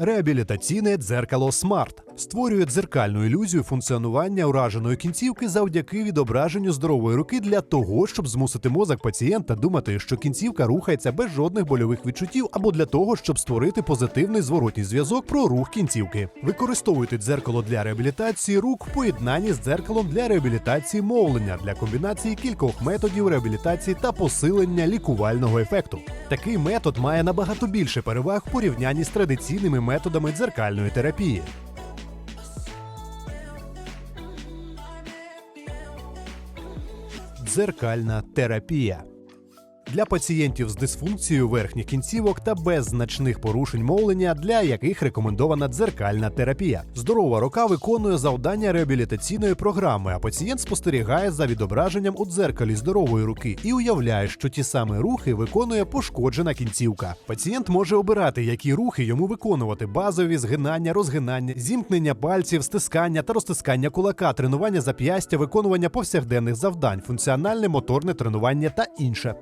Реабілітаційне дзеркало Смарт створює дзеркальну ілюзію функціонування ураженої кінцівки завдяки відображенню здорової руки для того, щоб змусити мозок пацієнта думати, що кінцівка рухається без жодних больових відчуттів, або для того, щоб створити позитивний зворотній зв'язок про рух кінцівки. Використовуйте дзеркало для реабілітації рук в поєднанні з дзеркалом для реабілітації мовлення для комбінації кількох методів реабілітації та посилення лікувального ефекту. Такий метод має набагато більше переваг в порівнянні з традиційними методами дзеркальної терапії. Дзеркальна терапія. Для пацієнтів з дисфункцією верхніх кінцівок та без значних порушень мовлення, для яких рекомендована дзеркальна терапія. Здорова рука виконує завдання реабілітаційної програми, а пацієнт спостерігає за відображенням у дзеркалі здорової руки і уявляє, що ті самі рухи виконує пошкоджена кінцівка. Пацієнт може обирати, які рухи йому виконувати: базові згинання, розгинання, зімкнення пальців, стискання та розтискання кулака, тренування зап'ястя, виконування повсякденних завдань, функціональне моторне тренування та інше.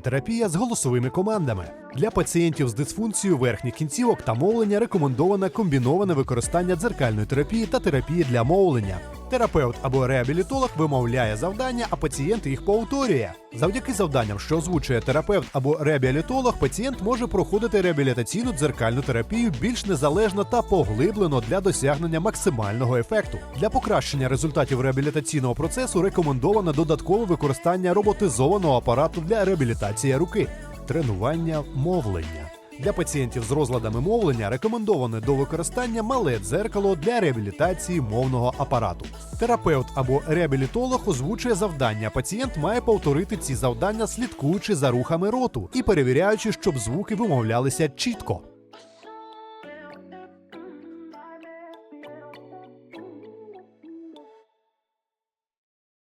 Терапія з голосовими командами. Для пацієнтів з дисфункцією верхніх кінцівок та мовлення рекомендоване комбіноване використання дзеркальної терапії та терапії для мовлення. Терапевт або реабілітолог вимовляє завдання, а пацієнт їх повторює. Завдяки завданням, що озвучує терапевт або реабілітолог, пацієнт може проходити реабілітаційну дзеркальну терапію більш незалежно та поглиблено для досягнення максимального ефекту. Для покращення результатів реабілітаційного процесу рекомендовано додаткове використання роботизованого апарату для реабілітації руки, тренування мовлення. Для пацієнтів з розладами мовлення рекомендоване до використання мале дзеркало для реабілітації мовного апарату. Терапевт або реабілітолог озвучує завдання. Пацієнт має повторити ці завдання, слідкуючи за рухами роту і перевіряючи, щоб звуки вимовлялися чітко.